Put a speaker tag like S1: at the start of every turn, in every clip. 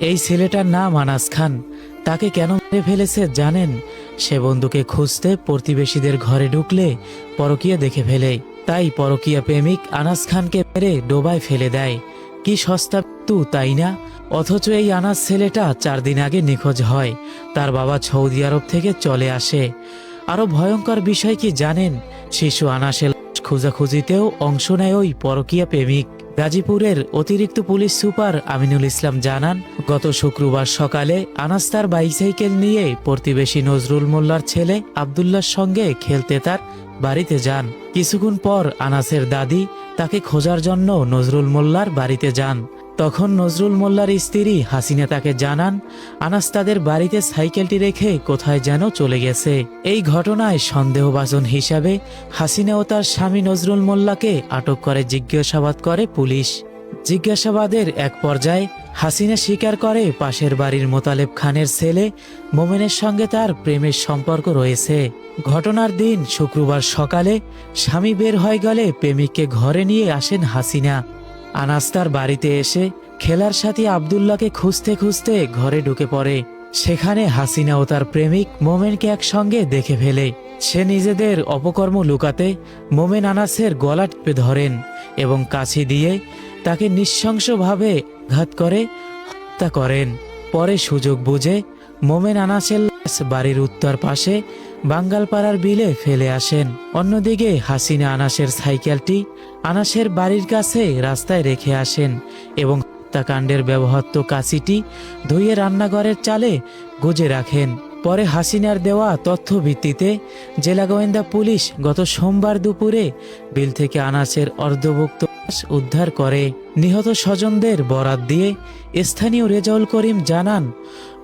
S1: এই ছেলেটার নাম আনাস খান। তাকে কেন মেরে ফেলেছে জানেন? সে বন্ধুকে খুঁজতে প্রতিবেশীদের ঘরে ঢুকলে পরকিয়া দেখে ফেলে। তাই পরকিয়া প্রেমিক আনাস খানকে মেরে ডোবায় ফেলে দেয়। কি সস্তা তু তাই না? অথচ এই আনাস ছেলেটা চার দিন আগে নিখোঁজ হয়। তার বাবা সৌদি আরব থেকে চলে আসে। আরও ভয়ঙ্কর বিষয় কি জানেন? শিশু আনাসের খোঁজাখুঁজিতেও অংশ নেয় ওই পরকীয়া প্রেমিক। গাজীপুরের অতিরিক্ত পুলিশ সুপার আমিনুল ইসলাম জানান, গত শুক্রবার সকালে আনাস তার বাইসাইকেল নিয়ে প্রতিবেশী নজরুল মোল্লার ছেলে আবদুল্লার সঙ্গে খেলতে তার বাড়িতে যান। কিছুক্ষণ পর আনাসের দাদি তাকে খোঁজার জন্য নজরুল মোল্লার বাড়িতে যান। তখন নজরুল মোল্লার স্ত্রী হাসিনা তাকে জানান, আনাস তাদের বাড়িতে সাইকেলটি রেখে কোথায় যেন চলে গেছে। এই ঘটনায় সন্দেহভাজন হিসাবে হাসিনা ও তার স্বামী নজরুল মোল্লাকে আটক করে জিজ্ঞাসাবাদ করে পুলিশ। জিজ্ঞাসাবাদের এক পর্যায়ে হাসিনা স্বীকার করে পাশের বাড়ির মোতালেব খানের ছেলে মোমেনের সঙ্গে তার প্রেমের সম্পর্ক রয়েছে। ঘটনার দিন শুক্রবার সকালে স্বামী বের হয়ে গেলে প্রেমিককে ঘরে নিয়ে আসেন হাসিনা। আনাস তার বাড়িতে এসে খেলার সাথী আবদুল্লাহকে খুঁজতে খুঁজতে ঘরে ঢুকে পড়ে। সেখানে হাসিনা ও তার প্রেমিক মোমেনকে একসঙ্গে দেখে ফেলে। সে নিজেদের অপকর্ম লুকাতে মোমেন আনাসের গলা টিপে ধরেন এবং কাছি দিয়ে তাকে নৃশংসভাবে ঘাত করে হত্যা করেন। পরে সুযোগ বুঝে মোমেন আনাসের বাড়ির উত্তর পাশে বাঙ্গালপাড়ার বিলে ফেলে আসেন। অন্যদিকে হাসিনা আনাসের সাইকেলটি আনাসের বাড়ির কাছে রাস্তায় রেখে আসেন এবং হত্যাকাণ্ডের ব্যবহৃত কাশিটি ধুয়ে রান্নাঘরের চালে গুজে রাখেন। পরে হাসিনার দেওয়া তথ্য ভিত্তিতে জেলা গোয়েন্দা পুলিশ গত সোমবার দুপুরে বিল থেকে আনাসের অর্ধভুক্ত উদ্ধার করে। নিহত স্বজনদের বরাত দিয়ে স্থানীয় রেজাউল করিম জানান,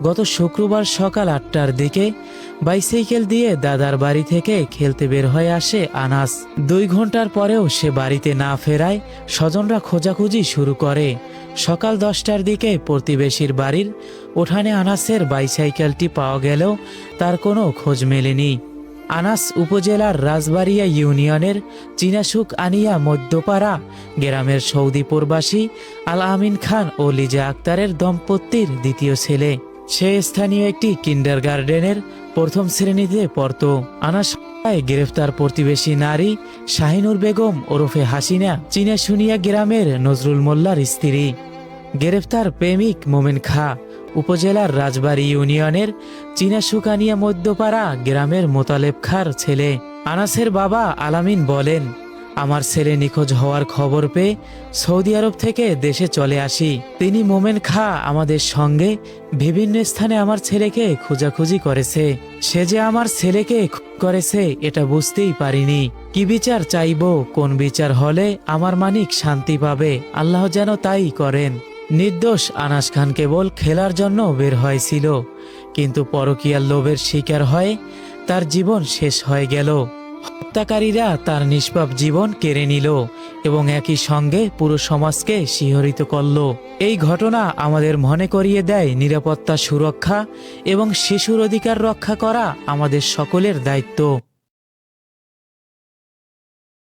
S1: গত শুক্রবার সকাল আটটার দিকে বাইসাইকেল দিয়ে দাদার বাড়ি থেকে খেলতে বের হয়ে আসে আনাস। দুই ঘণ্টার পরেও সে বাড়িতে না ফেরায় স্বজনরা খোঁজাখুঁজি শুরু করে। সকাল দশটার দিকে প্রতিবেশীর বাড়ির উঠানে আনাসের বাইসাইকেলটি পাওয়া গেলেও তার কোনো খোঁজ মেলেনি। আনাস উপজেলার রাজবাড়িয়া ইউনিয়নের চিনাসুক আনিয়া মধ্যপাড়া গ্রামের সৌদি প্রবাসী আল আমিন খান ও লিজা আক্তারের দম্পতির দ্বিতীয় ছেলে। সে স্থানীয় একটি কিন্ডার গার্ডেনের প্রথম শ্রেণীতে পড়ত। আনাস গ্রেফতার প্রতিবেশী নারী শাহিনুর বেগম ওরফে হাসিনা চীনা শুনিয়া গ্রামের নজরুল মোল্লার স্ত্রী। গ্রেফতার প্রেমিক মোমেন খা। উপজেলার রাজবাড়ী ইউনিয়নের চীনা সুকানিয়া মধ্যপাড়া গ্রামের মোতালেব খার ছেলে আনাসের বাবা আলামিন বলেন, আমার ছেলে নিখোঁজ হওয়ার খবর পেয়ে সৌদি আরব থেকে দেশে চলে আসি। তিনি মোমেন খা আমাদের সঙ্গে বিভিন্ন স্থানে আমার ছেলেকে খোঁজাখুঁজি করেছে। সে যে আমার ছেলেকে করেছে, এটা বুঝতেই পারিনি। কি বিচার চাইব? কোন বিচার হলে আমার মানিক শান্তি পাবে? আল্লাহ যেন তাই করেন। নির্দোষ আনাস খান কেবল খেলার জন্য বের হয়েছিল, কিন্তু পরকীয়ার লোভের শিকার হয়ে তার জীবন শেষ হয়ে গেল। হত্যাকারীরা তার নিষ্পাপ জীবন কেড়ে নিল এবং একই সঙ্গে পুরো সমাজকে শিহরিত করল। এই ঘটনা আমাদের মনে করিয়ে দেয় নিরাপত্তা সুরক্ষা এবং শিশুর অধিকার রক্ষা করা আমাদের সকলের দায়িত্ব।